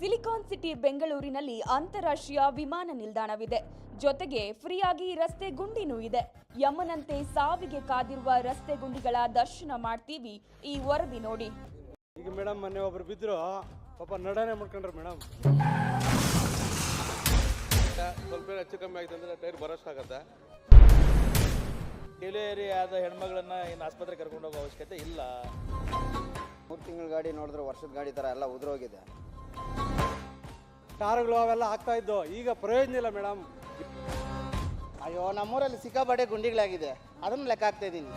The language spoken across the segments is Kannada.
ಸಿಲಿಕಾನ್ ಸಿಟಿ ಬೆಂಗಳೂರಿನಲ್ಲಿ ಅಂತಾರಾಷ್ಟ್ರೀಯ ವಿಮಾನ ನಿಲ್ದಾಣವಿದೆ. ಜೊತೆಗೆ ಫ್ರೀಯಾಗಿ ರಸ್ತೆ ಗುಂಡಿನೂ ಇದೆ. ಯಮನಂತೆ ಸಾವಿಗೆ ಕಾದಿರುವ ರಸ್ತೆ ಗುಂಡಿಗಳ ದರ್ಶನ ಮಾಡ್ತೀವಿ ಈ ವರದಿ ನೋಡಿ. ಈಗ ಮೇಡಮ್ ಮೊನ್ನೆ ಒಬ್ರು ಬಿದ್ರು ಪಾಪ ನಡನೆ ಮಾಡ್ಕೊಂಡ್ರು ಮೇಡಮ್. ಸ್ವಲ್ಪ ಏನೋ ಹೆಚ್ಚು ಕಮ್ಮಿ ಆಯ್ತು ಅಂದ್ರೆ ಟೈರ್ ಬರೋಷ್ಟಾಗತ್ತೆ ಡೆಲಿವರಿ ಆದ ಹೆಣ್ಮಗಳನ್ನ ಇನ್ನು ಆಸ್ಪತ್ರೆಗೆ ಕರ್ಕೊಂಡು ಹೋಗೋ ಅವಶ್ಯಕತೆ ಇಲ್ಲ. ಮೂರು ತಿಂಗಳ ಗಾಡಿ ನೋಡಿದ್ರೆ ವರ್ಷದ ಗಾಡಿ ಥರ ಎಲ್ಲ ಉದುರೋಗಿದೆ. ಕಾರುಗಳು ಅವೆಲ್ಲ ಆಗ್ತಾ ಇದ್ದು ಈಗ ಪ್ರಯೋಜನ ಇಲ್ಲ ಮೇಡಮ್. ಅಯ್ಯೋ ನಮ್ಮೂರಲ್ಲಿ ಸಿಕ್ಕಾಪಟ್ಟೆ ಗುಂಡಿಗಳಾಗಿದೆ. ಅದನ್ನು ಲೆಕ್ಕ ಹಾಕ್ತಾ ಇದ್ದೀನಿ.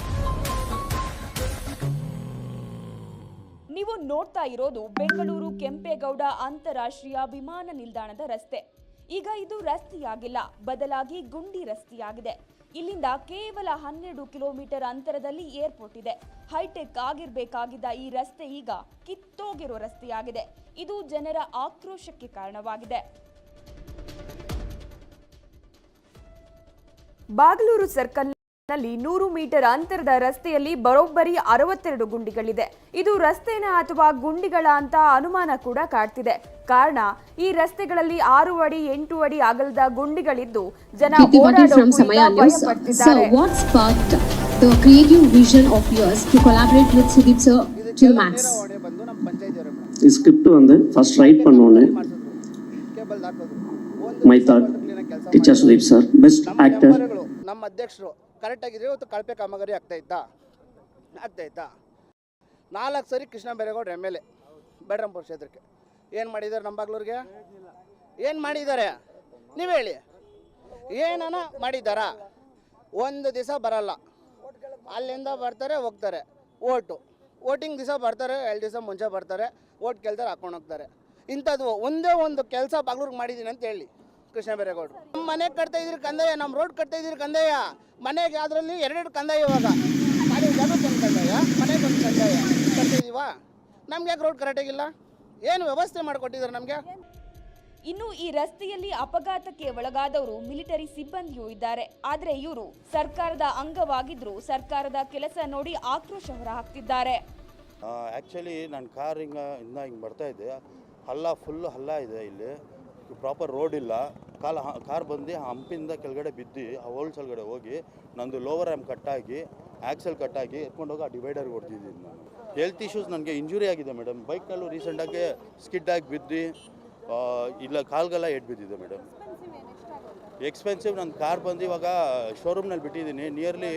ನೀವು ನೋಡ್ತಾ ಇರೋದು ಬೆಂಗಳೂರು ಕೆಂಪೇಗೌಡ ಅಂತಾರಾಷ್ಟ್ರೀಯ ವಿಮಾನ ನಿಲ್ದಾಣದ ರಸ್ತೆ. ಈಗ ಇದು ರಸ್ತೆಯಾಗಿಲ್ಲ, ಬದಲಾಗಿ ಗುಂಡಿ ರಸ್ತೆಯಾಗಿದೆ. ಇಲ್ಲಿಂದ ಕೇವಲ ಹನ್ನೆರಡು ಕಿಲೋಮೀಟರ್ ಅಂತರದಲ್ಲಿ ಏರ್ಪೋರ್ಟ್ ಇದೆ. ಹೈಟೆಕ್ ಆಗಿರ್ಬೇಕಾಗಿದ್ದ ಈ ರಸ್ತೆ ಈಗ ಕಿತ್ತೋಗಿರೋ ರಸ್ತೆಯಾಗಿದೆ. ಇದು ಜನರ ಆಕ್ರೋಶಕ್ಕೆ ಕಾರಣವಾಗಿದೆ. ಬಾಗಲೂರು ನಲ್ಲಿ ನೂರು ಮೀಟರ್ ಅಂತರದ ರಸ್ತೆಯಲ್ಲಿ ಬರೋಬ್ಬರಿ ಅರವತ್ತೆರಡು ಗುಂಡಿಗಳಿದೆ. ಇದು ರಸ್ತೆನ ಅಥವಾ ಗುಂಡಿಗಳ ಅಂತ ಅನುಮಾನ ಕೂಡ ಕಾಡ್ತಿದೆ. ಕಾರಣ ಈ ರಸ್ತೆಗಳಲ್ಲಿ ಆರು ಅಡಿ ಎಂಟು ಅಡಿ ಅಗಲದ ಗುಂಡಿಗಳಿದ್ದು ಜನ ಓಡಾಡೋದು ನಮ್ಮ ಅಧ್ಯಕ್ಷರು ಕರೆಕ್ಟ್ ಆಗಿದ್ರೆ ಇವತ್ತು ಕಳಪೆ ಕಾಮಗಾರಿ ಆಗ್ತಾ ಇತ್ತಾ ಆಗ್ತಾ ಇತ್ತಾ ನಾಲ್ಕು ಸರಿ ಕೃಷ್ಣ ಬೈರೇಗೌಡ್ರು ಎಂ ಎಲ್ ಎ, ಬೇಡ್ರಂಪುರ ಕ್ಷೇತ್ರಕ್ಕೆ. ಏನು ಮಾಡಿದ್ದಾರೆ ನಮ್ಮ ಬಾಗ್ಲೂರಿಗೆ? ಏನು ಮಾಡಿದ್ದಾರೆ? ನೀವು ಹೇಳಿ. ಏನನ ಮಾಡಿದ್ದಾರಾ? ಒಂದು ದಿವಸ ಬರಲ್ಲ. ಅಲ್ಲಿಂದ ಬರ್ತಾರೆ, ಹೋಗ್ತಾರೆ. ಓಟು. ವೋಟಿಂಗ್ ದಿವಸ ಬರ್ತಾರೆ, ಎರಡು ದಿವಸ ಮುಂಚೆ ಬರ್ತಾರೆ. ಓಟ್ ಕೇಳ್ತಾರೆ, ಹಾಕೊಂಡು ಹೋಗ್ತಾರೆ. ಇಂಥದ್ದು ಒಂದೇ ಒಂದು ಕೆಲಸ ಬಾಗ್ಲೂರಿಗೆ ಮಾಡಿದ್ದೀನಿ ಅಂತ ಹೇಳಿ. ಕೃಷ್ಣ ಬೈರೇಗೌಡರು ನಮ್ಮ ಮನೆ ಕಟ್ತಾ ಇದ್ರಿ ಕಂದಾಯ ನಮ್ಮ ರೋಡ್ ಕಟ್ತಾ ಇದ್ರಿ ಕಂದಾಯ ಮನೆಗೆ ಅದರಲ್ಲಿ ಎರಡೆರಡು ಕಂದಾಯ ಇವಾಗ. ಮನೆ ಜಾಗಕ್ಕೆ ಒಂದು ಕಂದಾಯ ಮನೆಗೆ ಒಂದು ಕಂದಾಯ ಕಟ್ತಾ ಇದೀವಾ? ನಮ್ಗೆ ಯಾಕೆ ರೋಡ್ ಕರೆಕ್ಟಾಗಿಲ್ಲ ಏನು ವ್ಯವಸ್ಥೆ ಮಾಡಿಕೊಟ್ಟಿದ್ರು ನಮಗೆ? ಇನ್ನು ಈ ರಸ್ತೆಯಲ್ಲಿ ಅಪಘಾತಕ್ಕೆ ಒಳಗಾದವರು ಮಿಲಿಟರಿ ಸಿಬ್ಬಂದಿಯೂ ಇದ್ದಾರೆ. ಆದರೆ ಇವರು ಸರ್ಕಾರದ ಅಂಗವಾಗಿದ್ರು ಸರ್ಕಾರದ ಕೆಲಸ ನೋಡಿ ಆಕ್ರೋಶ ಹೊರಹಾಕ್ತಿದ್ದಾರೆ. ಆ್ಯಕ್ಚುಲಿ ನನ್ನ ಕಾರ್ ಹಿಂಗ ಇನ್ನ ಹಿಂಗೆ ಬರ್ತಾ ಇದ್ದೆ. ಹಲ್ಲ ಫುಲ್ ಹಲ್ಲ ಇದೆ ಇಲ್ಲಿ. ಪ್ರಾಪರ್ ರೋಡ್ ಇಲ್ಲ. ಕಾಲ ಕಾರ್ ಬಂದು ಹಂಪಿಂದ ಕೆಳಗಡೆ ಬಿದ್ದು ಆ ಹೋಲ್ಸ್ ಒಳಗಡೆ ಹೋಗಿ ನಂದು ಲೋವರ್ ಆ್ಯಮ್ ಕಟ್ಟಾಗಿ ಆ್ಯಕ್ಸಲ್ ಕಟ್ಟಾಗಿ ಎತ್ಕೊಂಡೋಗಿ ಆ ಡಿವೈಡರ್ ಹೊಡೆದಿದ್ದೀನಿ ನಾನು. ಹೆಲ್ತ್ ಇಶ್ಯೂಸ್ ನನಗೆ ಇಂಜುರಿ ಆಗಿದೆ ಮೇಡಮ್ ಬೈಕ್ನಲ್ಲೂ ರೀಸೆಂಟಾಗಿ ಸ್ಕಿಡ್ ಆಗಿ ಬಿದ್ದು ಇಲ್ಲ ಕಾಲ್ಗೆಲ್ಲ ಎಡ್ ಬಿದ್ದಿದೆ ಮೇಡಮ್ ಎಕ್ಸ್ಪೆನ್ಸಿವ್ ನನ್ನ ಕಾರ್ ಬಂದು ಇವಾಗ ಶೋರೂಮ್ನಲ್ಲಿ ಬಿಟ್ಟಿದ್ದೀನಿ. Nearly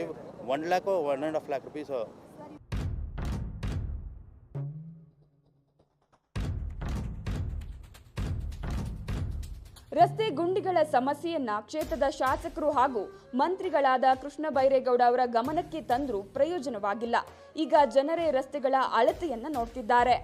one lakh one and half lakh rupees ರಸ್ತೆ ಗುಂಡಿಗಳ ಸಮಸ್ಯೆಯನ್ನ ಕ್ಷೇತ್ರದ ಶಾಸಕರು ಹಾಗೂ ಮಂತ್ರಿಗಳಾದ ಕೃಷ್ಣ ಬೈರೇಗೌಡ ಅವರ ಗಮನಕ್ಕೆ ತಂದ್ರೂ ಪ್ರಯೋಜನವಾಗಿಲ್ಲ. ಈಗ ಜನರೇ ರಸ್ತೆಗಳ ಅಳತೆಯನ್ನ ನೋಡ್ತಿದ್ದಾರೆ.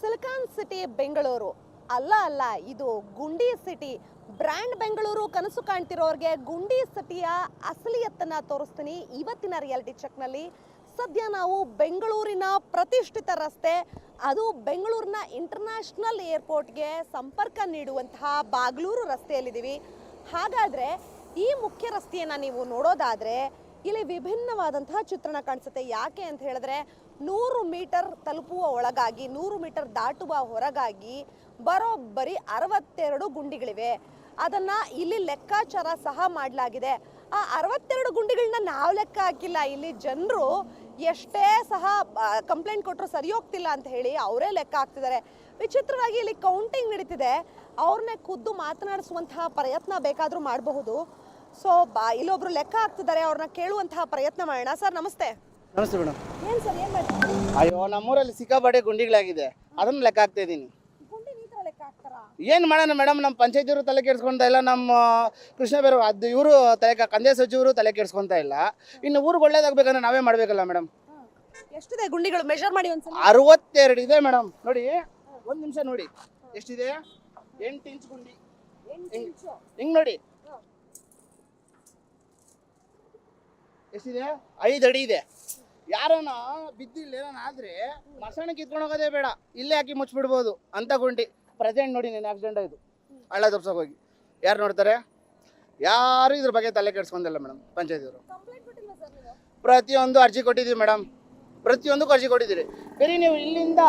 ಸಿಲಿಕಾನ್ ಸಿಟಿ ಬೆಂಗಳೂರು ಅಲ್ಲ ಅಲ್ಲ ಇದು ಗುಂಡಿ ಸಿಟಿ ಬ್ರ್ಯಾಂಡ್ ಬೆಂಗಳೂರು ಕನಸು ಕಾಣ್ತಿರೋರ್ಗೆ ಗುಂಡಿ ಸಿಟಿಯ ಅಸಲಿಯತ್ತನ್ನ ತೋರಿಸ್ತೀನಿ. ಇವತ್ತಿನ ರಿಯಾಲಿಟಿ ಚೆಕ್ನಲ್ಲಿ ಸದ್ಯ ನಾವು ಬೆಂಗಳೂರಿನ ಪ್ರತಿಷ್ಠಿತ ರಸ್ತೆ, ಅದು ಬೆಂಗಳೂರಿನ ಇಂಟರ್ನ್ಯಾಷನಲ್ ಏರ್ಪೋರ್ಟ್ಗೆ ಸಂಪರ್ಕ ನೀಡುವಂತಹ ಬಾಗ್ಲೂರು ರಸ್ತೆಯಲ್ಲಿದ್ದೀವಿ. ಹಾಗಾದ್ರೆ ಈ ಮುಖ್ಯ ರಸ್ತೆಯನ್ನ ನೀವು ನೋಡೋದಾದ್ರೆ, ಇಲ್ಲಿ ವಿಭಿನ್ನವಾದಂತಹ ಚಿತ್ರಣ ಕಾಣಿಸುತ್ತೆ. ಯಾಕೆ ಅಂತ ಹೇಳಿದ್ರೆ, ನೂರು ಮೀಟರ್ ತಲುಪುವ ಒಳಗಾಗಿ, ನೂರು ಮೀಟರ್ ದಾಟುವ ಹೊರಗಾಗಿ ಬರೋಬ್ಬರಿ ಅರವತ್ತೆರಡು ಗುಂಡಿಗಳಿವೆ. ಅದನ್ನ ಇಲ್ಲಿ ಲೆಕ್ಕಾಚಾರ ಸಹ ಮಾಡಲಾಗಿದೆ. ಆ ಅರವತ್ತೆರಡು ಗುಂಡಿಗಳನ್ನ ನಾವು ಲೆಕ್ಕ ಹಾಕಿಲ್ಲ. ಇಲ್ಲಿ ಜನರು ಎಷ್ಟೇ ಸಹ ಕಂಪ್ಲೇಂಟ್ ಕೊಟ್ಟರು ಸರಿ ಹೋಗ್ತಿಲ್ಲ ಅಂತ ಹೇಳಿ ಅವರೇ ಲೆಕ್ಕ ಹಾಕ್ತಿದ್ದಾರೆ ವಿಚಿತ್ರವಾಗಿ ಇಲ್ಲಿ ಕೌಂಟಿಂಗ್ ನಡೀತಿದೆ. ಅವ್ರನ್ನೇ ಖುದ್ದು ಮಾತನಾಡಿಸುವಂತಹ ಪ್ರಯತ್ನ ಬೇಕಾದರೂ ಮಾಡಬಹುದು. ಸೊ ಬಾ ಇಲ್ಲೊಬ್ರು ಲೆಕ್ಕ ಹಾಕ್ತಿದ್ದಾರೆ ಅವ್ರನ್ನ ಕೇಳುವಂತಹ ಪ್ರಯತ್ನ ಮಾಡೋಣ. ಸರ್ ನಮಸ್ತೆ. ನಮಸ್ತೆ ಮೇಡಮ್. ಏನು ಸರ್ ಏನು ಮಾಡ್ತೀರಾ ಅಯ್ಯೋ ನಮ್ಮೂರಲ್ಲಿ ಸಿಕ್ಕಾಪಟ್ಟೆ ಗುಂಡಿಗಳಾಗಿದೆ. ಅದನ್ನು ಲೆಕ್ಕ ಹಾಕ್ತಾ ಇದ್ದೀನಿ ಗುಂಡಿ ಈ ಥರ ಲೆಕ್ಕ ಹಾಕ್ತಾರಾ ಏನು ಮಾಡೋಣ ಮೇಡಮ್? ನಮ್ಮ ಪಂಚಾಯತಿಯವರು ತಲೆ ಕೆಡ್ಸ್ಕೊಂತ ಇಲ್ಲ ನಮ್ಮ ಕೃಷ್ಣ ಬೇರು ಅದು ಇವರು ತಲೆ ಕ- ಕಂದಾಯ ಸಚಿವರು ತಲೆ ಕೆಡ್ಸ್ಕೊಂತ ಇಲ್ಲ. ಇನ್ನು ಊರಿಗೆ ಒಳ್ಳೇದಾಗಬೇಕಂದ್ರೆ ನಾವೇ ಮಾಡಬೇಕಲ್ಲ ಮೇಡಮ್? ಎಷ್ಟಿದೆ ಗುಂಡಿಗಳು? ಮೆಷರ್ ಮಾಡಿ ಒಂದ್ಸಲ. ಅರವತ್ತೆರಡು ಇದೆ ಮೇಡಮ್. ನೋಡಿ ಒಂದು ನಿಮಿಷ ನೋಡಿ. ಎಷ್ಟಿದೆ? ಎಂಟು ಇಂಚ್ ಗುಂಡಿ. ಹಿಂಗ್ ನೋಡಿ? ಎಷ್ಟಿದೆ? ಐದು ಅಡಿ ಇದೆ. ಯಾರನ್ನ ಬಿದ್ದಿಲ್ಲ ಏನಾದ್ರೆ ಮಸಾಣ ಕಿತ್ಕೊಂಡು ಹೋಗೋದೇ ಬೇಡ. ಇಲ್ಲೇ ಹಾಕಿ ಮುಚ್ಚಿಬಿಡ್ಬೋದು ಅಂತ ಗುಂಡಿ. ಪ್ರೆಸೆಂಟ್ ನೋಡಿ ನೀನು ಆಕ್ಸಿಡೆಂಟ್ ಆಯಿತು. ಹಳ್ಳ ತಪ್ಸಕ್ಕೆ ಹೋಗಿ. ಯಾರು ನೋಡ್ತಾರೆ? ಯಾರು ಇದ್ರ ಬಗ್ಗೆ ತಲೆ ಕೆಡ್ಸ್ಕೊಂಡಿಲ್ಲ ಮೇಡಮ್ ಪಂಚಾಯತಿಯವರು ಪ್ರತಿಯೊಂದು ಅರ್ಜಿ ಕೊಟ್ಟಿದ್ದೀವಿ ಮೇಡಮ್ ಪ್ರತಿಯೊಂದಕ್ಕೂ ಅರ್ಜಿ ಕೊಟ್ಟಿದ್ದೀರಿ. ಬರೀ ನೀವು ಇಲ್ಲಿಂದ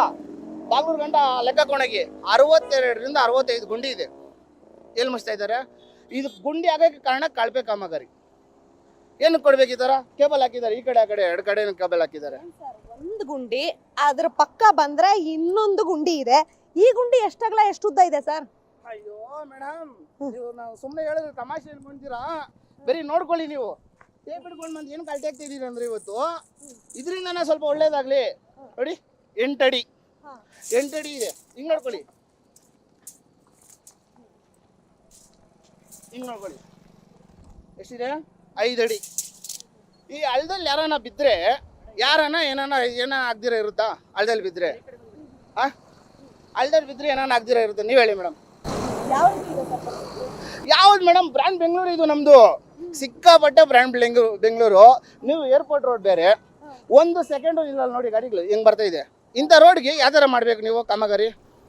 ಬಾಗ್ಲೂರು ಗಂಟ ಲೆಕ್ಕ ಕೊಣಗಿ ಅರವತ್ತೆರಡರಿಂದ ಅರವತ್ತೈದು ಗುಂಡಿ ಇದೆ. ಎಲ್ಲಿ ಮುಚ್ತಾ ಇದ್ದಾರೆ? ಇದು ಗುಂಡಿ ಆಗೋಕ್ಕೆ ಕಾರಣ ಕಳಪೆ ಕಾಮಗಾರಿ. ಏನಕ್ಕೆ ಕೊಡ್ಬೇಕು ಈ ಥರ? ಕೇಬಲ್ ಹಾಕಿದ್ದಾರೆ ಈ ಕಡೆ ಆ ಕಡೆ ಎರಡು ಕಡೆ ಕೇಬಲ್ ಹಾಕಿದ್ದಾರೆ. ಒಂದು ಗುಂಡಿ ಅದ್ರ ಪಕ್ಕ ಬಂದ್ರೆ ಇನ್ನೊಂದು ಗುಂಡಿ ಇದೆ. ಈ ಗುಂಡಿ ಎಷ್ಟಾಗಲ ಎಷ್ಟು ಉದ್ದ ಇದೆ ಸರ್? ಅಯ್ಯೋ ಮೇಡಮ್ ನೀವು ನಾವು ಸುಮ್ಮನೆ ಹೇಳಿದ್ರೆ ತಮಾಷೆ ಹೇಳ್ಕೊಂತೀರಾ ಬರೀ ನೋಡ್ಕೊಳ್ಳಿ ನೀವು. ಟೇಪ್ ಹಿಡ್ಕೊಂಡು ಬಂದು ಏನು ಕಲ್ಟಿ ಆಗ್ತಿದ್ದೀರಿ ಅಂದ್ರೆ ಇವತ್ತು? ಇದರಿಂದನೇ ಸ್ವಲ್ಪ ಒಳ್ಳೇದಾಗ್ಲಿ. ನೋಡಿ ಎಂಟಡಿ ಎಂಟಡಿ ಇದೆ. ಹಿಂಗ್ ನೋಡ್ಕೊಳ್ಳಿ. ಹಿಂಗ್ ನೋಡ್ಕೊಳ್ಳಿ. ಎಷ್ಟಿದೆ? ಐದು ಅಡಿ. ಈ ಹಳ್ಳದಲ್ಲಿ ಯಾರನ್ನ ಬಿದ್ರೆ ಯಾರನ್ನ ಏನಾನ ಏನ ಆಗ್ದಿರ ಇರುತ್ತಾ? ಹಳ್ಳದಲ್ಲಿ ಬಿದ್ರೆ. ಆ? ಹಳ್ಳದಲ್ಲಿ ಬಿದ್ದರೆ ಏನಾನ ಆಗ್ದಿರ ಇರುತ್ತೆ. ನೀವು ಹೇಳಿ ಮೇಡಮ್. ಯಾವ್ದು ಮೇಡಮ್? ಬ್ರ್ಯಾಂಡ್ ಬೆಂಗಳೂರು ಇದು ನಮ್ಮದು ಸಿಕ್ಕಾಪಟ್ಟೆ ಬ್ರ್ಯಾಂಡ್ ಬೆಂಗಳೂರು ಬೆಂಗಳೂರು ನೀವು ಏರ್ಪೋರ್ಟ್ ರೋಡ್ ಬೇರೆ. ಒಂದು ಸೆಕೆಂಡು ಇಲ್ಲ ನೋಡಿ ಗಾಡಿಗಳು ಹೆಂಗ್ ಬರ್ತಾ ಇದೆ. ಇಂಥ ರೋಡ್ಗೆ ಯಾವ ಥರ ಮಾಡ್ಬೇಕು ನೀವು ಕಾಮಗಾರಿ?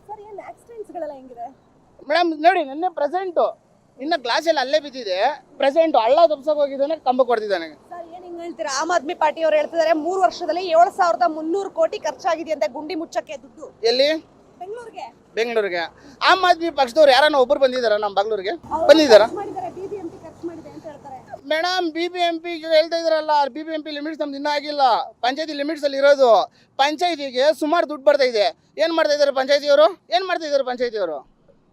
ಸರ್ ಏನು ಆಕ್ಸಿಡೆಂಟ್ಸ್ಗಳೆಲ್ಲ ಹೆಂಗಿದೆ? ಮೇಡಮ್ ನೋಡಿ ನಿನ್ನೆ ಪ್ರೆಸೆಂಟು ಇನ್ನು ಗ್ಲಾಸಲ್ಲಿ ಅಲ್ಲೇ ಬಿದ್ದಿದೆ. ಪ್ರೆಸೆಂಟ್ ಹಳ್ಳ ತಪ್ಸೋಕೆ ಹೋಗಿದ್ದಾನೆ ಕಂಬ ಕೊಡ್ತಿದ್ದಾನೆ. ಹೇಳ್ತೀರಾ? ಆಮ್ ಆದ್ಮಿ ಪಾರ್ಟಿ ಅವ್ರು ಹೇಳ್ತಿದ್ದಾರೆ ಮೂರು ವರ್ಷದಲ್ಲಿ ಏಳು ಸಾವಿರದ ಮುನ್ನೂರು ಕೋಟಿ ಖರ್ಚಾಗಿದೆ ಅಂತ ಗುಂಡಿ ಮುಚ್ಚಕ್ಕೆ ದುಡ್ಡು. ಎಲ್ಲಿ? ಬೆಂಗಳೂರಿಗೆ? ಬೆಂಗಳೂರಿಗೆ. ಆಮ್ ಆದ್ಮಿ ಪಕ್ಷದವ್ರು ಯಾರನ್ನ ಒಬ್ಬರು ಬಂದಿದಾರ ನಮ್ಮ ಬಾಗ್ಲೂರಿಗೆ ಬಂದಿದ್ದಾರಾ? Madam B B M P ಹೇಳ್ತಾ ಇದ್ರಲ್ಲ B B M P limits ನಮ್ದು ಇನ್ನೂ ಆಗಿಲ್ಲ. ಪಂಚಾಯತಿ ಲಿಮಿಟ್ಸ್ ಅಲ್ಲಿ ಇರೋದು. ಪಂಚಾಯತಿಗೆ ಸುಮಾರು ದುಡ್ಡು ಬರ್ತಾ ಇದೆ. ಏನು ಮಾಡ್ತಾ ಇದ್ದಾರೆ ಪಂಚಾಯತಿಯವರು? ಏನು ಮಾಡ್ತಾ ಇದ್ದಾರೆ ಪಂಚಾಯತಿಯವರು?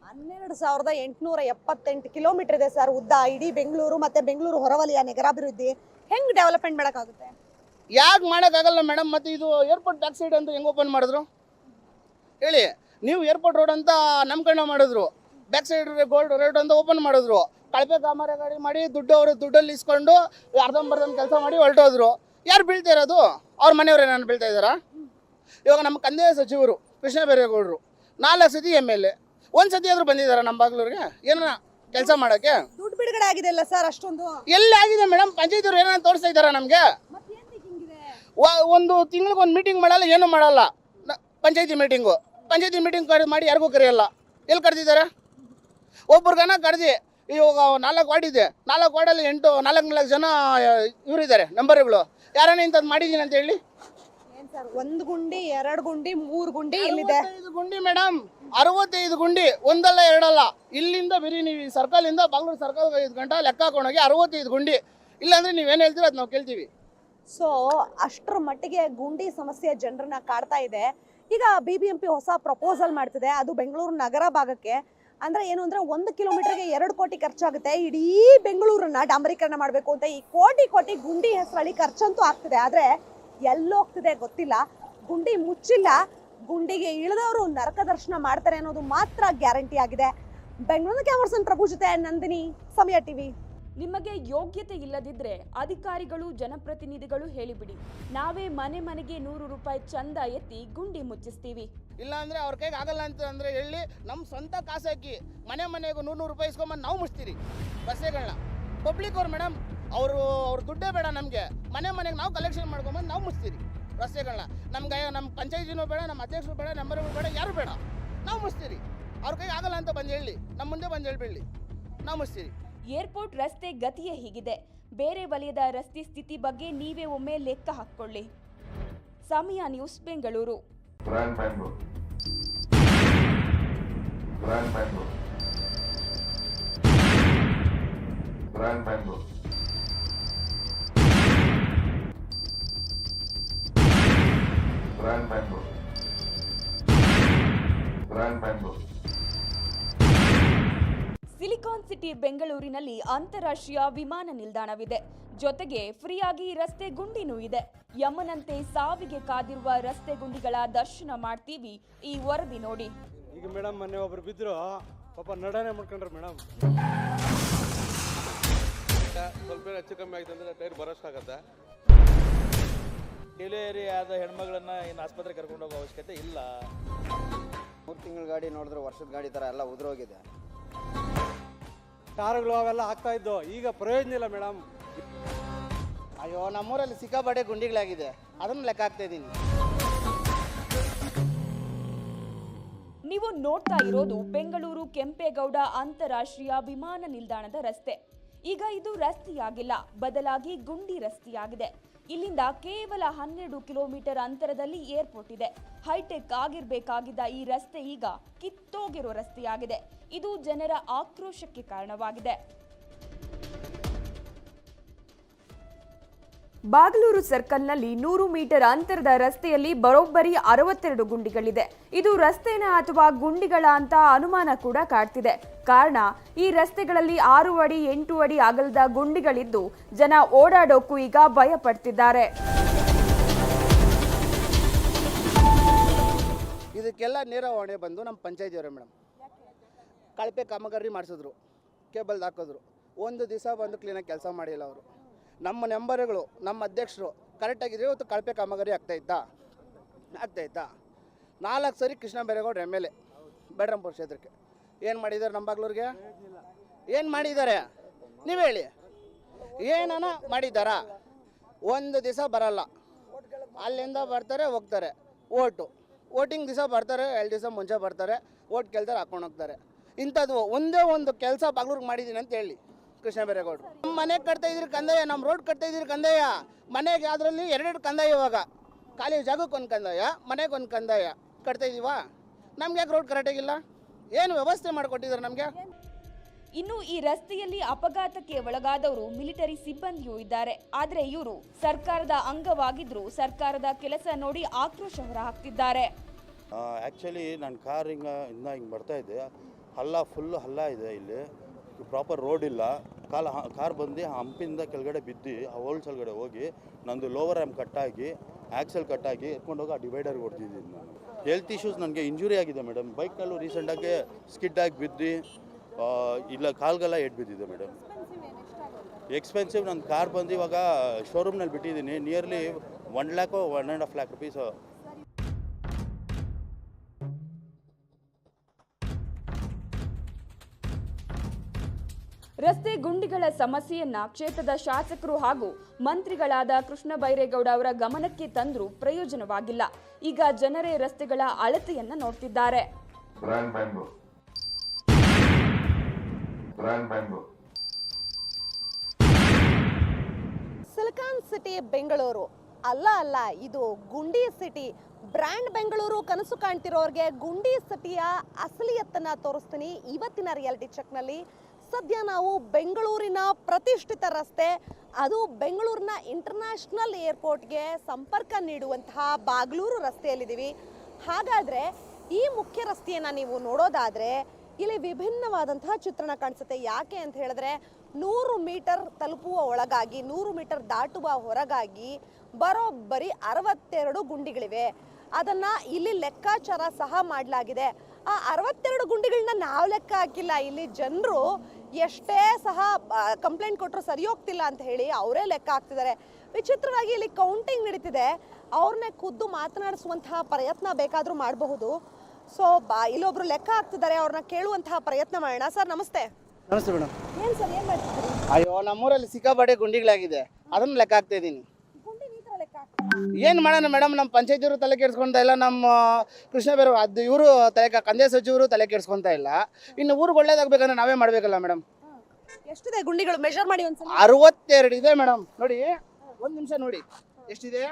ಹನ್ನೆರಡು ಸಾವಿರದ ಎಂಟುನೂರ ಎಪ್ಪತ್ತೆಂಟು ಕಿಲೋಮೀಟರ್ ಇದೆ ಸರ್ ಉದ್ದ. ಇಡೀ ಬೆಂಗಳೂರು ಮತ್ತೆ ಬೆಂಗಳೂರು ಹೊರವಲಯ ನಗರಾಭಿವೃದ್ಧಿ. ಹೆಂಗ್ ಡೆವಲಪ್ಮೆಂಟ್ ಮಾಡೋಕ್ಕಾಗುತ್ತೆ? ಯಾಕೆ ಮಾಡೋಕ್ಕಾಗಲ್ಲ ಮೇಡಮ್? ಮತ್ತೆ ಇದು ಏರ್ಪೋರ್ಟ್ ಬ್ಯಾಕ್ ಸೈಡ್ ಅಂತ ಹೆಂಗೆ ಓಪನ್ ಮಾಡಿದ್ರು? ಹೇಳಿ ನೀವು ಏರ್ಪೋರ್ಟ್ ರೋಡ್ ಅಂತ ನಮ್ಮ ಕಡೆ ಮಾಡಿದ್ರು. ಬ್ಯಾಕ್ ಸೈಡ್ ಗೋಲ್ಡ್ ರೋಡ್ ಅಂತ ಓಪನ್ ಮಾಡಿದ್ರು. ಕಳಪೆ ಕಾಮರ ಗಾಡಿ ಮಾಡಿ ದುಡ್ಡು ಅವರು ದುಡ್ಡಲ್ಲಿ ಇಸ್ಕೊಂಡು ಅರ್ಧಂಬರ್ಧಂ ಕೆಲಸ ಮಾಡಿ ಹೊರಟೋದ್ರು. ಯಾರು ಬೀಳ್ತಾ ಇರೋದು? ಅವ್ರ ಮನೆಯವ್ರು ನಾನು ಬೀಳ್ತಾ ಇದ್ದಾರಾ? ಇವಾಗ ನಮ್ಮ ಕಂದಾಯ ಸಚಿವರು ಕೃಷ್ಣ ಬೈರೇಗೌಡರು ನಾಲ್ಕು ಸತಿ ಎಂ ಎಲ್ ಎ ಒಂದು ಸತಿ ಆದರೂ ಬಂದಿದ್ದಾರೆ ನಮ್ಮ ಬಾಗ್ಲೂರಿಗೆ? ಏನ ಕೆಲಸ ಮಾಡೋಕ್ಕೆ? ದುಡ್ಡು ಬಿಡುಗಡೆ ಆಗಿದೆ ಅಲ್ಲ ಸರ್ ಅಷ್ಟೊಂದು? ಎಲ್ಲಿ ಆಗಿದೆ ಮೇಡಮ್ ಪಂಚಾಯತಿಯವ್ರು ಏನಾರು ತೋರಿಸ್ತಾ ಇದ್ದಾರಾ ನಮಗೆ? ಒಂದು ತಿಂಗಳಿಗೆ ಒಂದು ಮೀಟಿಂಗ್ ಮಾಡಲ್ಲ ಏನು ಮಾಡಲ್ಲ. ಪಂಚಾಯತಿ ಮೀಟಿಂಗು ಪಂಚಾಯತಿ ಮೀಟಿಂಗ್ ಕರೆ ಮಾಡಿ ಯಾರಿಗೂ ಕರೆಯಲ್ಲ. ಎಲ್ಲಿ ಕರೆದಿದ್ದಾರೆ? ಒಬ್ರಿಗನ ಕರೆದಿ ಇವಾಗ ನಾಲ್ಕು ವಾರ್ಡ್ ಇದೆ. ನಾಲ್ಕು ವಾರ್ಡಲ್ಲಿ ಎಂಟು ನಾಲ್ಕು ನಾಲ್ಕು ಜನ ಇವರಿದ್ದಾರೆ ನಂಬರ್ಗಳು ಯಾರನ್ನ ಇಂಥದ್ದು ಮಾಡಿದ್ದೀನಿ ಅಂತ ಹೇಳಿ? ಒಂದು ಗುಂಡಿ ಎರಡು ಗುಂಡಿ ಮೂರು ಗುಂಡಿ ಇಲ್ಲಿದೆ. ಗುಂಡಿ ಮೇಡಮ್ ಅರವತ್ತೈದು ಗುಂಡಿ ಒಂದಲ್ಲ ಎರಡಲ್ಲ. ಇಲ್ಲಿಂದ ಬರೀ ನೀವು ಈ ಸರ್ಕಲಿಂದ ಬಾಗ್ಲೂರು ಸರ್ಕಲ್ ಐದು ಗಂಟೆ ಲೆಕ್ಕ ಹಾಕೊಂಡೋಗಿ ಅರವತ್ತೈದು ಗುಂಡಿ. ಇಲ್ಲಾಂದ್ರೆ ನೀವೇನು ಹೇಳ್ತೀರೋ ಅದು ನಾವು ಕೇಳ್ತೀವಿ. ಸೊ ಅಷ್ಟರ ಮಟ್ಟಿಗೆ ಗುಂಡಿ ಸಮಸ್ಯೆ ಜನರನ್ನ ಕಾಡ್ತಾ ಇದೆ. ಈಗ ಬಿ ಬಿ ಎಂ ಪಿ ಹೊಸ ಪ್ರಪೋಸಲ್ ಮಾಡ್ತಿದೆ. ಅದು ಬೆಂಗಳೂರು ನಗರ ಭಾಗಕ್ಕೆ. ಅಂದ್ರೆ ಏನು ಅಂದ್ರೆ ಒಂದು ಕಿಲೋಮೀಟರ್ಗೆ ಎರಡು ಕೋಟಿ ಖರ್ಚಾಗುತ್ತೆ. ಇಡೀ ಬೆಂಗಳೂರನ್ನ ಡಾಂಬರೀಕರಣ ಮಾಡಬೇಕು ಅಂತ ಈ ಕೋಟಿ ಕೋಟಿ ಗುಂಡಿ ಹೆಸರಲ್ಲಿ ಖರ್ಚಂತೂ ಆಗ್ತಿದೆ. ಆದ್ರೆ ಎಲ್ಲೋಗ್ತಿದೆ ಗೊತ್ತಿಲ್ಲ. ಗುಂಡಿ ಮುಚ್ಚಿಲ್ಲ. ಗುಂಡಿಗೆ ಇಳಿದವರು ನರಕ ದರ್ಶನ ಮಾಡ್ತಾರೆ ಅನ್ನೋದು ಮಾತ್ರ ಗ್ಯಾರಂಟಿ ಆಗಿದೆ. ಬೆಂಗಳೂರಿನ ಕ್ಯಾಮರ್ಸನ್ ಪ್ರಭು ಜೊತೆ ನಂದಿನಿ, ಸಮಯ ಟಿವಿ ನಿಮಗೆ ಯೋಗ್ಯತೆ ಇಲ್ಲದಿದ್ರೆ ಅಧಿಕಾರಿಗಳು, ಜನಪ್ರತಿನಿಧಿಗಳು ಹೇಳಿಬಿಡಿ. ನಾವೇ ಮನೆ ಮನೆಗೆ ನೂರು ರೂಪಾಯಿ ಚಂದ ಎತ್ತಿ ಗುಂಡಿ ಮುಚ್ಚಿಸ್ತೀವಿ. ಇಲ್ಲ ಅಂದ್ರೆ ಅವ್ರ ಕೈಗೆ ಆಗಲ್ಲ ಅಂತ ಅಂದ್ರೆ ಹೇಳಿ ನಮ್ಮ ಸ್ವಂತ ಕಾಸು ಮನೆ ಮನೆಗೂ ನೂರು ನೂರು ರೂಪಾಯಿ ಇಸ್ಕೊಂಬಂದು ನಾವು ಮುಚ್ತೀರಿ. ಬಸ್ಸೆಗಳನ್ನ ಪಬ್ಲಿಕ್ ಅವ್ರು ಮೇಡಮ್ ಅವರು ಅವ್ರ ದುಡ್ಡೇ ಬೇಡ ನಮಗೆ. ಮನೆ ಮನೆಗೆ ನಾವು ಕಲೆಕ್ಷನ್ ಮಾಡ್ಕೊಂಬಂದು ನಾವು ಮುಚ್ತೀರಿ. ರಸ್ತೆಗಳನ್ನ ನಮ್ಗೆ ನಮ್ಮ ಪಂಚಾಯತಿನೂ ಬೇಡ ನಮ್ಮ ಅಧ್ಯಕ್ಷರು ಬೇಡ, ನಂಬರ್ಗಳು ಬೇಡ, ಯಾರು ಬೇಡ. ನಾವು ಮುಚ್ತೀರಿ. ಅವ್ರ ಕೈಗೆ ಆಗಲ್ಲ ಅಂತ ಬಂದು ಹೇಳಿ. ನಮ್ಮ ಮುಂದೆ ಬಂದು ಹೇಳ್ಬೇಡಿ ನಾವು ಮುಚ್ತೀರಿ. ಏರ್ಪೋರ್ಟ್ ರಸ್ತೆ ಗತಿಯೇ ಹೀಗಿದೆ. ಬೇರೆ ವಲಯದ ರಸ್ತೆ ಸ್ಥಿತಿ ಬಗ್ಗೆ ನೀವೇ ಒಮ್ಮೆ ಲೆಕ್ಕ ಹಾಕ್ಕೊಳ್ಳಿ. Samaya news Bengaluru. Brand Bangalore. Brand Bangalore. Silicon city ಬೆಂಗಳೂರಿನಲ್ಲಿ ಅಂತಾರಾಷ್ಟ್ರೀಯ ವಿಮಾನ ನಿಲ್ದಾಣವಿದೆ. ಜೊತೆಗೆ ಫ್ರೀಯಾಗಿ ರಸ್ತೆ ಗುಂಡಿನೂ ಇದೆ. ಯಮನಂತೆ ಸಾವಿಗೆ ಕಾದಿರುವ ರಸ್ತೆ ಗುಂಡಿಗಳ ದರ್ಶನ ಮಾಡ್ತೀವಿ ಈ ವರದಿ ನೋಡಿ. ಈಗ ಮೇಡಮ್ ಮೊನ್ನೆ ಒಬ್ರು ಬಿದ್ರು. ಪಾಪ ನಡನೆ ಮಾಡ್ಕೊಂಡ್ರು ಮೇಡಮ್ ಸ್ವಲ್ಪ ಹೆಚ್ಚು ಕಮ್ಮಿ ಆಯ್ತು ಅಂದ್ರೆ ಟೈರ್ ಬರೋಷ್ಟಾಗತ್ತೆ ಡೆಲಿವರಿ ಆದ ಹೆಣ್ಮಗಳನ್ನ ಇನ್ನು ಆಸ್ಪತ್ರೆಗೆ ಕರ್ಕೊಂಡು ಹೋಗೋ ಅವಶ್ಯಕತೆ ಇಲ್ಲ. ಮೂರು ತಿಂಗಳ ಗಾಡಿ ನೋಡಿದ್ರೆ ವರ್ಷದ ಗಾಡಿ ಥರ ಎಲ್ಲ ಉದುರೋಗಿದೆ. ಕಾರ್ಗಳು ಅವೆಲ್ಲ ಆಗ್ತಾ ಇದ್ದು ಈಗ ಪ್ರಯೋಜನ ಇಲ್ಲ ಮೇಡಮ್ ಅಯ್ಯೋ ನಮ್ಮೂರಲ್ಲಿ ಸಿಕ್ಕಾಪಟ್ಟೆ ಗುಂಡಿಗಳಾಗಿದೆ. ಅದನ್ನು ಲೆಕ್ಕ ಹಾಕ್ತಾ ಇದ್ದೀನಿ. ನೀವು ನೋಡ್ತಾ ಇರೋದು ಬೆಂಗಳೂರು ಕೆಂಪೇಗೌಡ ಅಂತಾರಾಷ್ಟ್ರೀಯ ವಿಮಾನ ನಿಲ್ದಾಣದ ರಸ್ತೆ. ಈಗ ಇದು ರಸ್ತೆಯಾಗಿಲ್ಲ ಬದಲಾಗಿ ಗುಂಡಿ ರಸ್ತೆಯಾಗಿದೆ. ಇಲ್ಲಿಂದ ಕೇವಲ ಹನ್ನೆರಡು ಕಿಲೋಮೀಟರ್ ಅಂತರದಲ್ಲಿ ಏರ್ಪೋರ್ಟ್ ಇದೆ. ಹೈಟೆಕ್ ಆಗಿರಬೇಕಾಗಿದ್ದ ಈ ರಸ್ತೆ ಈಗ ಕಿತ್ತೋಗಿರೋ ರಸ್ತೆಯಾಗಿದೆ. ಇದು ಜನರ ಆಕ್ರೋಶಕ್ಕೆ ಕಾರಣವಾಗಿದೆ. ಬಾಗಲೂರು ಸರ್ಕಲ್ನಲ್ಲಿ ನೂರು ಮೀಟರ್ ಅಂತರದ ರಸ್ತೆಯಲ್ಲಿ ಬರೋಬ್ಬರಿ ಅರವತ್ತೆರಡು ಗುಂಡಿಗಳಿದೆ. ಇದು ರಸ್ತೆನ ಅಥವಾ ಗುಂಡಿಗಳ ಅಂತ ಅನುಮಾನ ಕೂಡ ಕಾಡ್ತಿದೆ. ಕಾರಣ, ಈ ರಸ್ತೆಗಳಲ್ಲಿ ಆರು ಅಡಿ, ಎಂಟು ಅಡಿ ಅಗಲದ ಗುಂಡಿಗಳಿದ್ದು ಜನ ಓಡಾಡೋಕ್ಕೂ ಈಗ ಭಯ ಪಡ್ತಿದ್ದಾರೆ ಇದಕ್ಕೆಲ್ಲ ನೇರ ಹೊಣೆ ಬಂದು ನಮ್ಮ ಪಂಚಾಯತಿಯವರೇ ಮೇಡಮ್. ಕಳಪೆ ಕಾಮಗಾರಿ ಮಾಡಿಸಿದ್ರು. ಕೇಬಲ್ ಹಾಕಿದ್ರು. ಒಂದು ದಿವಸ ಬಂದು ಕ್ಲೀನಾಗಿ ಕೆಲಸ ಮಾಡಿಲ್ಲ ಅವರು. ನಮ್ಮ ನೆಂಬರ್ಗಳು, ನಮ್ಮ ಅಧ್ಯಕ್ಷರು ಕರೆಕ್ಟಾಗಿದ್ರೆ ಇವತ್ತು ಕಳಪೆ ಕಾಮಗಾರಿ ಆಗ್ತಾಯಿತ್ತಾ ಆಗ್ತಾಯಿತ್ತಾ ನಾಲ್ಕು ಸರಿ ಕೃಷ್ಣ ಬೈರೇಗೌಡರು ಎಂ ಎಲ್ ಎ, ಬೇಡ್ರಂಪುರ ಕ್ಷೇತ್ರಕ್ಕೆ. ಏನು ಮಾಡಿದ್ದಾರೆ ನಮ್ಮ ಬಾಗ್ಲೂರಿಗೆ? ಏನು ಮಾಡಿದ್ದಾರೆ? ನೀವು ಹೇಳಿ. ಏನನ ಮಾಡಿದ್ದಾರಾ? ಒಂದು ದಿವಸ ಬರಲ್ಲ. ಅಲ್ಲಿಂದ ಬರ್ತಾರೆ, ಹೋಗ್ತಾರೆ. ಓಟು. ವೋಟಿಂಗ್ ದಿವಸ ಬರ್ತಾರೆ, ಎರಡು ದಿವಸ ಮುಂಚೆ ಬರ್ತಾರೆ. ಓಟ್ ಕೇಳ್ತಾರೆ, ಹಾಕೊಂಡು ಹೋಗ್ತಾರೆ. ಇಂಥದ್ದು ಒಂದೇ ಒಂದು ಕೆಲಸ ಬಾಗ್ಲೂರಿಗೆ ಮಾಡಿದ್ದೀನಿ ಅಂತ ಹೇಳಿ. ಕೃಷ್ಣ ಬೈರೇಗೌಡರು. ನಮ್ಮ ಮನೆಗೆ ಕಟ್ತಾ ಇದ್ರಿ ಕಂದಾಯ ನಮ್ಮ ರೋಡ್ ಕಟ್ತಾ ಇದ್ರಿ ಕಂದಾಯ ಮನೆಗೆ ಅದರಲ್ಲಿ ಎರಡೆರಡು ಕಂದಾಯ ಇವಾಗ. ಖಾಲಿ ಜಾಗಕ್ಕೆ ಒಂದು ಕಂದಾಯ ಮನೆಗೆ ಒಂದು ಕಂದಾಯ ಕಟ್ತಾ ಇದೀವಾ? ನಮ್ಗೆ ಯಾಕೆ ರೋಡ್ ಕರೆಕ್ಟಾಗಿಲ್ಲ ಏನು ವ್ಯವಸ್ಥೆ ಮಾಡಿಕೊಟ್ಟಿದ್ದಾರೆ ನಮಗೆ? ಇನ್ನು ಈ ರಸ್ತೆಯಲ್ಲಿ ಅಪಘಾತಕ್ಕೆ ಒಳಗಾದವರು ಮಿಲಿಟರಿ ಸಿಬ್ಬಂದಿಯೂ ಇದ್ದಾರೆ. ಆದರೆ ಇವರು ಸರ್ಕಾರದ ಅಂಗವಾಗಿದ್ರು ಸರ್ಕಾರದ ಕೆಲಸ ನೋಡಿ ಆಕ್ರೋಶ ಹೊರಹಾಕ್ತಿದ್ದಾರೆ. ಆ್ಯಕ್ಚುಲಿ ನಾನು ಕಾರ್ ಹಿಂಗೆ ಇಂದ ಹಿಂಗೆ ಬರ್ತಾ ಇದ್ದೆ. ಹಲ್ಲ ಫುಲ್ ಹಲ್ಲ ಇದೆ ಇಲ್ಲಿ. ಪ್ರಾಪರ್ ರೋಡ್ ಇಲ್ಲ. ಕಾಲ ಕಾರ್ ಬಂದು ಹಂಪಿಂದ ಕೆಳಗಡೆ ಬಿದ್ದು ಆ ಹೋಲ್ಸ್ ಒಳಗಡೆ ಹೋಗಿ ನಂದು ಲೋವರ್ ಆ್ಯಮ್ ಕಟ್ಟಾಗಿ ಆ್ಯಕ್ಸಲ್ ಕಟ್ಟಾಗಿ ಎತ್ಕೊಂಡು ಹೋಗಿ ಆ ಡಿವೈಡರ್ ಹೊಡೆದಿದ್ದೀನಿ ನಾನು. ಹೆಲ್ತ್ ಇಶ್ಯೂಸ್ ನನಗೆ ಇಂಜುರಿ ಆಗಿದೆ ಮೇಡಮ್ ಬೈಕ್ನಲ್ಲೂ ರೀಸೆಂಟಾಗಿ ಸ್ಕಿಡ್ ಆಗಿ ಬಿದ್ದು ಇಲ್ಲ ಕಾಲ್ಗೆಲ್ಲ ಎಡ್ ಬಿದ್ದಿದೆ ಮೇಡಮ್ ಎಕ್ಸ್ಪೆನ್ಸಿವ್ ನನ್ನ ಕಾರ್ ಬಂದು ಇವಾಗ ಶೋರೂಮ್ನಲ್ಲಿ ಬಿಟ್ಟಿದ್ದೀನಿ. Nearly one lakh one and half lakh rupees ರಸ್ತೆ ಗುಂಡಿಗಳ ಸಮಸ್ಯೆಯನ್ನ ಕ್ಷೇತ್ರದ ಶಾಸಕರು ಹಾಗೂ ಮಂತ್ರಿಗಳಾದ ಕೃಷ್ಣ ಬೈರೇಗೌಡ ಅವರ ಗಮನಕ್ಕೆ ತಂದರೂ ಪ್ರಯೋಜನವಾಗಿಲ್ಲ. ಈಗ ಜನರೇ ರಸ್ತೆಗಳ ಅಳತೆಯನ್ನ ನೋಡ್ತಿದ್ದಾರೆ. Silicon city Bengaluru. ಅಲ್ಲ ಅಲ್ಲ ಇದು ಗುಂಡಿ ಸಿಟಿ. ಬ್ರ್ಯಾಂಡ್ ಬೆಂಗಳೂರು ಕನಸು ಕಾಣ್ತಿರೋರ್ಗೆ ಗುಂಡಿ ಸಿಟಿಯ ಅಸಲಿಯತ್ತನ್ನ ತೋರಿಸ್ತೀನಿ. ಇವತ್ತಿನ ರಿಯಾಲಿಟಿ ಚೆಕ್ನಲ್ಲಿ ಸದ್ಯ ನಾವು ಬೆಂಗಳೂರಿನ ಪ್ರತಿಷ್ಠಿತ ರಸ್ತೆ, ಅದು ಬೆಂಗಳೂರಿನ ಇಂಟರ್ನ್ಯಾಷನಲ್ ಏರ್ಪೋರ್ಟ್ಗೆ ಸಂಪರ್ಕ ನೀಡುವಂತಹ ಬಾಗ್ಲೂರು ರಸ್ತೆಯಲ್ಲಿದ್ದೀವಿ. ಹಾಗಾದ್ರೆ ಈ ಮುಖ್ಯ ರಸ್ತೆಯನ್ನ ನೀವು ನೋಡೋದಾದ್ರೆ ಇಲ್ಲಿ ವಿಭಿನ್ನವಾದಂತಹ ಚಿತ್ರಣ ಕಾಣಿಸುತ್ತೆ. ಯಾಕೆ ಅಂತ ಹೇಳಿದ್ರೆ ನೂರು ಮೀಟರ್ ತಲುಪುವ ಒಳಗಾಗಿ, ನೂರು ಮೀಟರ್ ದಾಟುವ ಹೊರಗಾಗಿ ಬರೋಬ್ಬರಿ ಅರವತ್ತೆರಡು ಗುಂಡಿಗಳಿವೆ. ಅದನ್ನ ಇಲ್ಲಿ ಲೆಕ್ಕಾಚಾರ ಸಹ ಮಾಡಲಾಗಿದೆ. ಆ ಅರವತ್ತೆರಡು ಗುಂಡಿಗಳನ್ನ ನಾವು ಲೆಕ್ಕ ಹಾಕಿಲ್ಲ. ಇಲ್ಲಿ ಜನರು ಎಷ್ಟೇ ಸಹ ಕಂಪ್ಲೇಂಟ್ ಕೊಟ್ಟರು ಸರಿ ಹೋಗ್ತಿಲ್ಲ ಅಂತ ಹೇಳಿ ಅವರೇ ಲೆಕ್ಕ ಹಾಕ್ತಿದ್ದಾರೆ. ವಿಚಿತ್ರವಾಗಿ ಇಲ್ಲಿ ಕೌಂಟಿಂಗ್ ನಡೀತಿದೆ. ಅವ್ರನ್ನೇ ಖುದ್ದು ಮಾತನಾಡಿಸುವಂತಹ ಪ್ರಯತ್ನ ಬೇಕಾದರೂ ಮಾಡಬಹುದು. ಸೊ ಬಾ ಇಲ್ಲೊಬ್ರು ಲೆಕ್ಕ ಹಾಕ್ತಿದ್ದಾರೆ ಅವ್ರನ್ನ ಕೇಳುವಂತಹ ಪ್ರಯತ್ನ ಮಾಡೋಣ. ಸರ್ ನಮಸ್ತೆ. ನಮಸ್ತೆ ಮೇಡಮ್. ಏನ್ ಸರ್ ಏನ್ ಮಾಡ್ತಿದ್ದೀರಿ? ಅಯ್ಯೋ ನಮ್ಮೂರಲ್ಲಿ ಸಿಕ್ಕಾಪಡೆ ಗುಂಡಿಗಳಾಗಿದೆ. ಅದನ್ನು ಲೆಕ್ಕ ಹಾಕ್ತಾ ಇದ್ದೀನಿ. ಏನು ಮಾಡೋಣ ಮೇಡಮ್ ನಮ್ಮ ಪಂಚಾಯತಿಯವರು ತಲೆ ಕೆಡಿಸ್ಕೊಂತ ಇಲ್ಲ ನಮ್ಮ ಕೃಷ್ಣ ಬೇರೆ ಅದು ಇವರು ತಲೆ ಕಂದೆ ಕಂದಾಯ ಸಚಿವರು ತಲೆ ಕೆಡಿಸ್ಕೊಂತ ಇಲ್ಲ. ಇನ್ನು ಊರಿಗೆ ಒಳ್ಳೇದಾಗಬೇಕಂದ್ರೆ ನಾವೇ ಮಾಡಬೇಕಲ್ಲ ಮೇಡಮ್ ಎಷ್ಟಿದೆ ಗುಂಡಿಗಳು? ಮೆಷರ್ ಮಾಡಿ ಒಂದ್ಸಲ. ಅರವತ್ತೆರಡು ಇದೆ ಮೇಡಮ್ ನೋಡಿ ಒಂದು ನಿಮಿಷ ನೋಡಿ. ಎಷ್ಟಿದೆ?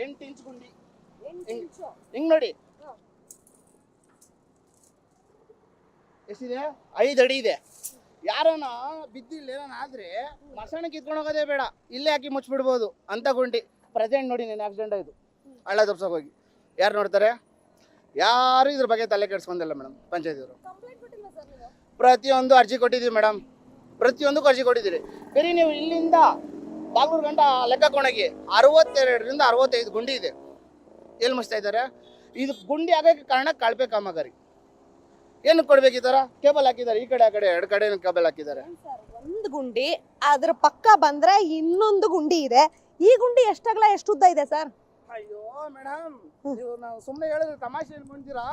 ಎಂಟು ಇಂಚ್ ಗುಂಡಿ. ಹಿಂಗ್- ನೋಡಿ? ಎಷ್ಟಿದೆ? ಐದು ಅಡಿ ಇದೆ. ಯಾರನ ಬಿದ್ದಿಲ್ಲ ಏನಾದ್ರೆ ಮಸಣಕ್ಕೆ ಕಿತ್ಕೊಂಡು ಹೋಗೋದೇ ಬೇಡ. ಇಲ್ಲೇ ಹಾಕಿ ಮುಚ್ಚಿಬಿಡ್ಬೋದು ಅಂತ ಗುಂಡಿ. ಪ್ರೆಸೆಂಟ್ ನೋಡಿ ನೀನು ಆಕ್ಸಿಡೆಂಟ್ ಆಯಿತು. ಹಳ್ಳ ತಪ್ಸೋಕೆ ಹೋಗಿ. ಯಾರು ನೋಡ್ತಾರೆ? ಯಾರು ಇದ್ರ ಬಗ್ಗೆ ತಲೆ ಕೆಡ್ಸ್ಕೊಂಡಿಲ್ಲ ಮೇಡಮ್ ಪಂಚಾಯತಿಯವರು. ಪ್ರತಿಯೊಂದು ಅರ್ಜಿ ಕೊಟ್ಟಿದ್ದೀವಿ ಮೇಡಮ್ ಪ್ರತಿಯೊಂದಕ್ಕೂ ಅರ್ಜಿ ಕೊಟ್ಟಿದ್ದೀರಿ. ಬರೀ ನೀವು ಇಲ್ಲಿಂದ ಬಾಗ್ಲೂರು ಗಂಟ ಲೆಕ್ಕ ಕೊಂಡೋಗಿ ಅರವತ್ತೆರಡರಿಂದ ಅರವತ್ತೈದು ಗುಂಡಿ ಇದೆ. ಎಲ್ಲಿ ಮುಚ್ತಾ ಇದ್ದಾರೆ? ಇದು ಗುಂಡಿ ಆಗೋಕ್ಕೆ ಕಾರಣ ಕಳಪೆ ಕಾಮಗಾರಿ ಏನು ಕೊಡ್ಬೇಕು ಈ ಥರ ಕೇಬಲ್ ಹಾಕಿದ್ದಾರೆ ಈ ಕಡೆ ಆ ಕಡೆ ಎರಡು ಕಡೆ ಕೇಬಲ್ ಹಾಕಿದ್ದಾರೆ. ಒಂದು ಗುಂಡಿ ಅದ್ರ ಪಕ್ಕ ಬಂದ್ರೆ ಇನ್ನೊಂದು ಗುಂಡಿ ಇದೆ. ಈ ಗುಂಡಿ ಎಷ್ಟಗಲ? ಎಷ್ಟು ಉದ್ದ ಇದೆ ಸರ್? ಅಯ್ಯೋ ಮೇಡಮ್. ನೀವು ನಾವು ಸುಮ್ಮನೆ ಹೇಳಿದ್ರೆ ತಮಾಷೆ ಅನ್ಕೊಂತೀರಾ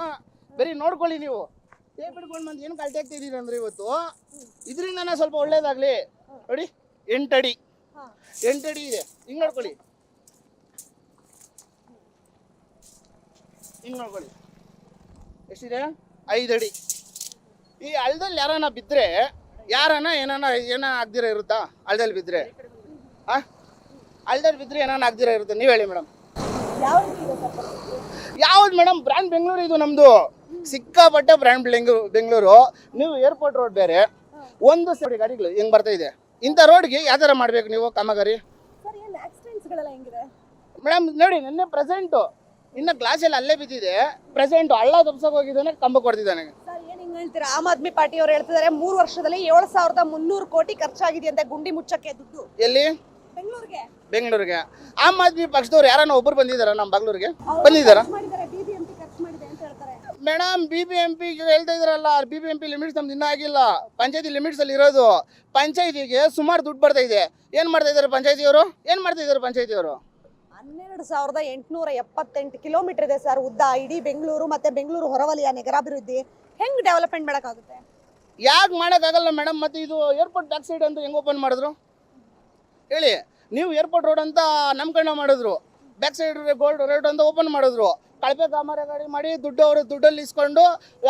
ಬರೀ ನೋಡ್ಕೊಳ್ಳಿ ನೀವು. ಟೇಪ್ ಹಿಡ್ಕೊಂಡು ಬಂದು ಏನು ಕಲ್ಟಿ ಆಗ್ತಿದ್ದೀರಿ ಅಂದ್ರೆ ಇವತ್ತು? ಇದರಿಂದನೇ ಸ್ವಲ್ಪ ಒಳ್ಳೇದಾಗ್ಲಿ. ನೋಡಿ ಎಂಟಡಿ ಎಂಟು ಅಡಿ ಇದೆ. ಹಿಂಗ್ ನೋಡ್ಕೊಳ್ಳಿ. ಹಿಂಗ್ ನೋಡ್ಕೊಳ್ಳಿ. ಎಷ್ಟಿದೆ? ಐದಡಿ ಈ ಹಳ್ಳದಲ್ಲಿ ಯಾರನ್ನ ಬಿದ್ದರೆ ಯಾರನ್ನ ಏನಾನ ಏನ ಆಗ್ದಿರ ಇರುತ್ತಾ? ಹಳ್ಳದಲ್ಲಿ ಬಿದ್ದರೆ ಆ ಹಳ್ಳದಲ್ಲಿ ಬಿದ್ರೆ ಏನಾನ ಆಗ್ದಿರ ಇರುತ್ತೆ. ನೀವು ಹೇಳಿ ಮೇಡಮ್? ಯಾವ್ದು ಮೇಡಮ್ ಬ್ರ್ಯಾಂಡ್ ಬೆಂಗಳೂರು ಇದು ನಮ್ದು. ಸಿಕ್ಕಾಪಟ್ಟೆ ಬ್ರ್ಯಾಂಡ್ ಬೆಂಗಳೂರು ಬೆಂಗಳೂರು. ನೀವು ಏರ್ಪೋರ್ಟ್ ರೋಡ್ ಬೇರೆ. ಒಂದು ಸರಿ ಗಾಡಿಗಳು ಹೆಂಗ್ ಬರ್ತಾ ಇದೆ. ಇಂಥ ರೋಡ್ಗೆ ಯಾವ ಥರ ಮಾಡ್ಬೇಕು ನೀವು ಕಾಮಗಾರಿ? ಮೇಡಮ್ ನೋಡಿ ನಿನ್ನೆ ಪ್ರೆಸೆಂಟು ಗ್ಲಾಸ್ ಗ್ಲಾಸಲ್ಲಿ ಅಲ್ಲೇ ಬಿದ್ದಿದೆ. ಪ್ರೆಸೆಂಟ್ ಹಳ್ಳ ತಪ್ಸಕ್ ಹೋಗಿದ್ದಾನೆ ಕಂಬ ಕೊಡ್ತಿದ್ದಾನೆ. ಹೇಳ್ತೀರಾ? ಆಮ್ ಆದ್ಮಿ ಪಾರ್ಟಿ ಅವರು ಹೇಳ್ತಿದ್ದಾರೆ ಮೂರು ವರ್ಷದಲ್ಲಿ ಏಳು ಸಾವಿರದ ಮುನ್ನೂರು ಕೋಟಿ ಖರ್ಚಾಗಿದೆ ಅಂತ ಗುಂಡಿ ಮುಚ್ಚಕ್ಕೆ ದುಡ್ಡು. ಎಲ್ಲಿ? ಬೆಂಗಳೂರಿಗೆ. ಬೆಂಗಳೂರಿಗೆ. ಆಮ್ ಆದ್ಮಿ ಪಕ್ಷದವ್ರು ಯಾರನ್ನ ಒಬ್ಬರು ಬಂದಿದ್ದಾರ? ನಮ್ಮ ಬಾಗ್ಲೂರಿಗೆ ಬಂದಿದಾರ madam B B M P ಹೇಳ್ತಾ ಇದ್ರಲ್ಲ B B M P limits ನಮ್ದು ಇನ್ನೂ ಆಗಿಲ್ಲ. ಪಂಚಾಯತಿ ಲಿಮಿಟ್ಸ್ ಅಲ್ಲಿ ಇರೋದು. ಪಂಚಾಯತಿಗೆ ಸುಮಾರು ದುಡ್ಡು ಬರ್ತಾ ಇದೆ. ಏನು ಮಾಡ್ತಾ ಇದ್ದಾರೆ ಪಂಚಾಯತಿಯವರು? ಏನು ಮಾಡ್ತಾ ಇದ್ದಾರೆ ಪಂಚಾಯತಿಯವರು? ಹನ್ನೆರಡು ಸಾವಿರದ ಎಂಟುನೂರ ಎಪ್ಪತ್ತೆಂಟು ಕಿಲೋಮೀಟರ್ ಇದೆ ಸರ್ ಉದ್ದ. ಇಡೀ ಬೆಂಗಳೂರು ಮತ್ತೆ ಬೆಂಗಳೂರು ಹೊರವಲಯ ನಗರಾಭಿವೃದ್ಧಿ ಹೆಂಗ್ ಡೆವಲಪ್ಮೆಂಟ್ ಮಾಡೋಕ್ಕಾಗುತ್ತೆ? ಯಾಕೆ ಮಾಡೋಕ್ಕಾಗಲ್ಲ ಮೇಡಮ್? ಮತ್ತೆ ಇದು ಏರ್ಪೋರ್ಟ್ ಬ್ಯಾಕ್ ಸೈಡ್ ಅಂತ ಹೆಂಗೆ ಓಪನ್ ಮಾಡಿದ್ರು? ಹೇಳಿ. ನೀವು ಏರ್ಪೋರ್ಟ್ ರೋಡ್ ಅಂತ ನಮ್ಮ ಕಡೆ ಮಾಡಿದ್ರು ಬ್ಯಾಕ್ ಸೈಡ್ ಗೋಲ್ಡ್ ರೋಡ್ ಅಂತ ಓಪನ್ ಮಾಡಿದ್ರು. ಕಳಪೆ ಕಾಮಾರ ಗಾಡಿ ಮಾಡಿ ದುಡ್ಡು ಅವರು ದುಡ್ಡಲ್ಲಿ ಇಸ್ಕೊಂಡು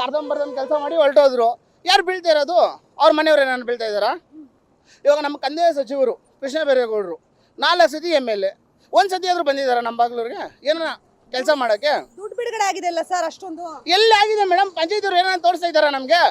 ಅರ್ಧಂಬರ್ಧಂ ಕೆಲಸ ಮಾಡಿ ಹೊರಟೋದ್ರು. ಯಾರು ಬೀಳ್ತಾ ಇರೋದು? ಅವ್ರ ಮನೆಯವ್ರು ಏನಾದ್ರು ಬೀಳ್ತಾ ಇದ್ದಾರಾ? ಇವಾಗ ನಮ್ಮ ಕಂದೇ ಸಚಿವರು ಕೃಷ್ಣ ಬೈರೇಗೌಡರು ನಾಲ್ಕು ಸತಿ ಎಂ ಎಲ್ ಎ ಒಂದು ಸತಿ ಆದರೂ ಬಂದಿದ್ದಾರೆ ನಮ್ಮ ಬಾಗ್ಲೂರಿಗೆ? ಏನಾರ ಕೆಲಸ ಮಾಡೋಕ್ಕೆ? ದುಡ್ಡು ಬಿಡುಗಡೆ ಆಗಿದೆ ಅಲ್ಲ ಸರ್ ಅಷ್ಟೊಂದು? ಎಲ್ಲಿ ಆಗಿದೆ ಮೇಡಮ್ ಪಂಚಾಯತಿಯವ್ರು ಏನಾದ್ರು ತೋರಿಸ್ತಾ ಇದ್ದಾರಾ ನಮಗೆ?